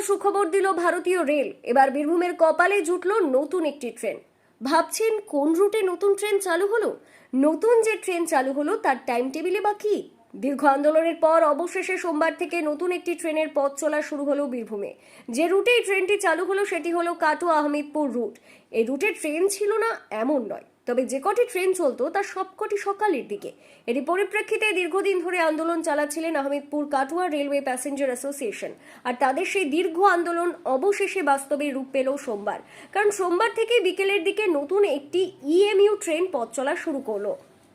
সুখবর দিল ভারতীয় রেল। এবার বীরভূমের কপালে জুটল নতুন একটি ট্রেন। ভাবছেন কোন রুটে নতুন ট্রেন চালু হলো? নতুন যে ট্রেন চালু হলো, তার টাইম টেবিলে বা কি? দীর্ঘ আন্দোলনের পর অবশেষে সোমবার থেকে নতুন একটি ট্রেনের পথ চলা শুরু হলো বীরভূমে। যে রুটে এই ট্রেনটি চালু হলো সেটি হলো কাটোয়া আহমেদপুর রুট। এই রুটে ট্রেন ছিল না, এমন নয়। তবে যে কটি ট্রেন চলতো তার সবকটি সকালের দিকে। এরই পরিপ্রেক্ষিতে দীর্ঘদিন ধরে আন্দোলন চালাচ্ছিলেন Ahmedpur Katwa railway passenger association. আর তাদের সেই দীর্ঘ আন্দোলন অবশেষে বাস্তবে রূপ পেল সোমবার। কারণ সোমবার থেকে বিকেলের দিকে নতুন একটি ইএমইউ ট্রেন পথ চলা শুরু করল।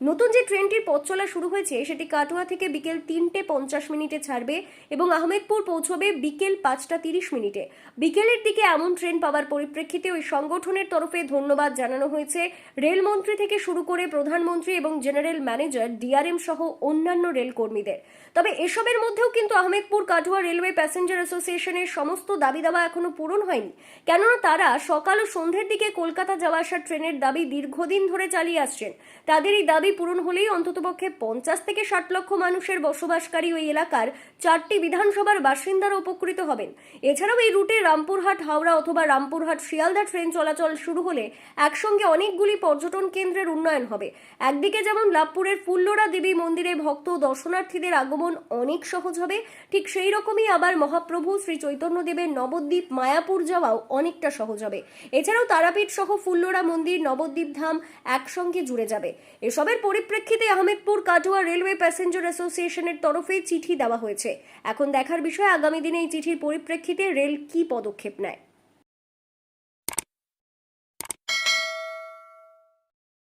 নতুন যে ট্রেনটির পথ চলা শুরু হয়েছে, সেটি কাটোয়া থেকে বিকেল তিনটে পঞ্চাশ মিনিটে ছাড়বে এবং আহমেদপুর পৌঁছবে বিকেল পাঁচটা তিরিশ মিনিটে। বিকেলের দিকে এমন ট্রেন পাওয়ার পরিপ্রেক্ষিতে ওই সংগঠনের তরফে ধন্যবাদ জানানো হয়েছে। রেলমন্ত্রী থেকে শুরু করে প্রধানমন্ত্রী এবং জেনারেল ম্যানেজার, ডিআরএম সহ অন্যান্য রেল কর্মীদের তবে এসবের মধ্যেও কিন্তু আহমেদপুর কাটোয়া রেলওয়ে প্যাসেঞ্জার অ্যাসোসিয়েশনের সমস্ত দাবি দাবা এখনও পূরণ হয়নি। কেননা তারা সকাল ও সন্ধ্যের দিকে কলকাতা যাওয়া আসার ট্রেনের দাবি দীর্ঘদিন ধরে চালিয়ে আসছেন। তাদের এই দাবি পূরণ হলেই অন্ততপক্ষে পঞ্চাশ থেকে ষাট লক্ষ মানুষের বসবাসকারী ওই এলাকার চারটি বিধানসভার বাসিন্দারা উপকৃত হবেন। এছাড়াও এই রুটে রামপুরহাট, হাওড়া অথবা রামপুরহাট, শিয়ালদা ট্রেন চলাচল শুরু হলে একসঙ্গে অনেকগুলি পর্যটন কেন্দ্রের উন্নয়ন হবে। একদিকে যেমন লাভপুরের ফুল্লরা দেবী মন্দিরে ভক্ত দর্শনার্থীদের আগমন অনেক সহজ হবে, ঠিক সেই রকমই আবার মহাপ্রভু শ্রী চৈতন্যদেবের নবদ্বীপ মায়াপুর যাওয়াও অনেকটা সহজ হবে। এছাড়াও তারাপীঠ সহ ফুল্লরা মন্দির, নবদ্বীপ ধাম একসঙ্গে জুড়ে যাবে। এসবের পরিপ্রেক্ষিতে আহমেদপুর কাটোয়া রেলওয়ে প্যাসেঞ্জার অ্যাসোসিয়েশনের তরফে চিঠি দেওয়া হয়েছে। এখন দেখার বিষয়, আগামী দিনে এই চিঠির পরিপ্রেক্ষিতে রেল কি পদক্ষেপ নেয়?